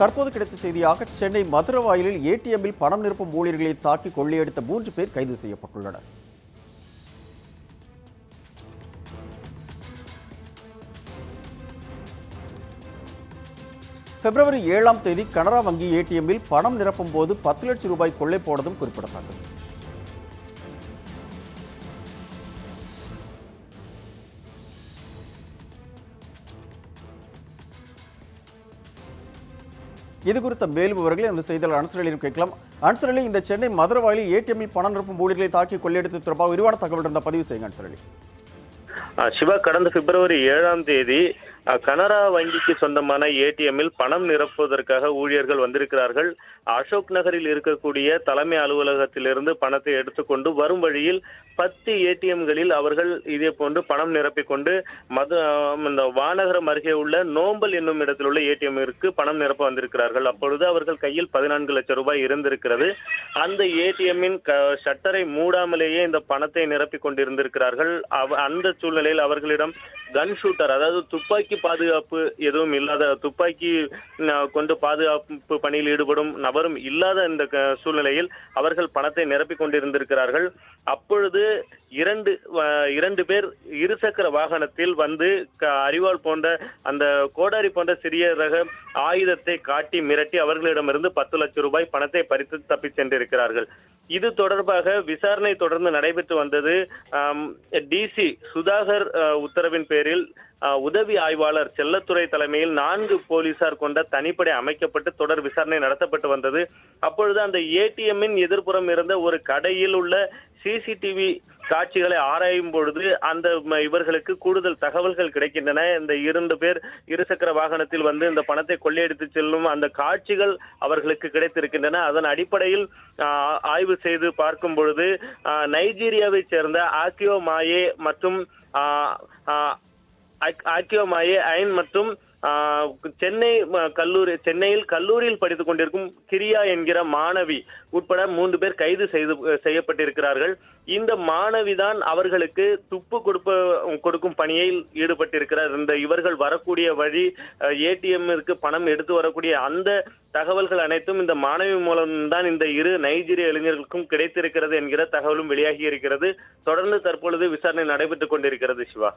தற்போது கிடைத்த செய்தியாக சென்னை மதுரவாயிலில் ஏடிஎம்மில் பணம் நிரப்பும் ஊழியர்களை தாக்கி கொள்ளையடித்த மூன்று பேர் கைது செய்யப்பட்டுள்ளனர். பிப்ரவரி ஏழாம் தேதி கனரா வங்கி ஏடிஎம்மில் பணம் நிரப்பும் போது பத்து லட்சம் ரூபாய் கொள்ளை போனதும் குறிப்பிடத்தக்கது. இது குறித்த மேலும் விவரங்களை அந்த செய்தியாளர் அனுசரலிடம் கேட்கலாம். அனுசரலி இந்த சென்னை மதுரவாயில் ஏடிஎம்மில் பணம் நிரப்பும் ஊழியர்களை தாக்கி கொள்ளையடித்து தொடர்பாக விரிவான தகவல் இருந்தால் பதிவு செய்யுங்க அனுசரலி சிவா கடந்த பிப்ரவரி ஏழாம் தேதி கனரா வங்கிக்கு சொந்தமான ஏடிஎம்மில் பணம் நிரப்புவதற்காக ஊழியர்கள் வந்திருக்கிறார்கள். அசோக் நகரில் இருக்கக்கூடிய தலைமை அலுவலகத்திலிருந்து பணத்தை எடுத்துக்கொண்டு வரும் வழியில் பத்து ஏடிஎம்களில் அவர்கள் இதே போன்று பணம் நிரப்பிக் கொண்டு மது இந்த வானகரம் அருகே உள்ள நோம்பல் என்னும் இடத்தில் உள்ள ஏடிஎம்மிற்கு பணம் நிரப்ப வந்திருக்கிறார்கள். அப்பொழுது அவர்கள் கையில் பதினான்கு லட்சம் ரூபாய் இருந்திருக்கிறது. அந்த ஏடிஎம்மின் ஷட்டரை மூடாமலேயே இந்த பணத்தை நிரப்பிக் கொண்டிருந்திருக்கிறார்கள். அவ- அந்த சூழ்நிலையில் அவர்களிடம் கன் ஷூட்டர் அதாவது துப்பாக்கி பாதுகாப்பு எதுவும் இல்லாத துப்பாக்கி கொண்டு பாதுகாப்பு பணியில் ஈடுபடும் நபரும் இல்லாத இந்த சூழ்நிலையில் அவர்கள் பணத்தை நிரப்பிக் கொண்டிருந்திருக்கிறார்கள். அப்பொழுது இரண்டு இரண்டு பேர் இருசக்கர வாகனத்தில் வந்து க- அரிவாள் போன்ற அந்த கோடாரி போன்ற சிறிய ரக ஆயுதத்தை காட்டி மிரட்டி அவர்களிடமிருந்து பத்து லட்சம் ரூபாய் பணத்தை பறித்து தப்பிச் சென்றிருக்கிறார்கள். இது தொடர்பாக விசாரணை தொடர்ந்து நடைபெற்று வந்தது டிசி சுதாகர் உத்தரவின் பேரில் உதவி ஆய்வாளர் செல்லத்துறை தலைமையில் நான்கு போலீசார் கொண்ட தனிப்படை அமைக்கப்பட்டு தொடர் விசாரணை நடத்தப்பட்டு வந்தது. அப்பொழுது அந்த ஏடிஎம்மின் எதிர்ப்புறம் இருந்த ஒரு கடையில் உள்ள சிசிடிவி காட்சிகளை ஆராயும் பொழுது அந்த ம- இவர்களுக்கு கூடுதல் தகவல்கள் கிடைக்கின்றன. இந்த இரண்டு பேர் இருசக்கர வாகனத்தில் வந்து இந்த பணத்தை கொள்ளையடித்து செல்லும் அந்த காட்சிகள் அவர்களுக்கு கிடைத்திருக்கின்றன. அதன் அடிப்படையில் ஆய்வு செய்து பார்க்கும் பொழுது நைஜீரியாவைச் சேர்ந்த ஆக்கியோ மாயே மற்றும் ஆக்- ஆக்கியோ மாயே ஐன் மற்றும் சென்னை கல்லூரி சென்னையில் கல்லூரியில் படித்துக் கொண்டிருக்கும் கிரியா என்கிற மாணவி உட்பட மூன்று பேர் கைது செய்து செய்யப்பட்டிருக்கிறார்கள். இந்த மாணவிதான் அவர்களுக்கு துப்பு கொடுப்ப கொடுக்கும் பணியில் ஈடுபட்டிருக்கிறார். இந்த இவர்கள் வரக்கூடிய வழி ஏடிஎம்மிற்கு பணம் எடுத்து வரக்கூடிய அந்த தகவல்கள் அனைத்தும் இந்த மாணவி மூலம்தான் இந்த இரு நைஜீரிய இளைஞர்களுக்கும் கிடைத்திருக்கிறது என்கிற தகவலும் வெளியாகி இருக்கிறது. தொடர்ந்து தற்பொழுது விசாரணை நடைபெற்றுக் கொண்டிருக்கிறது சிவா.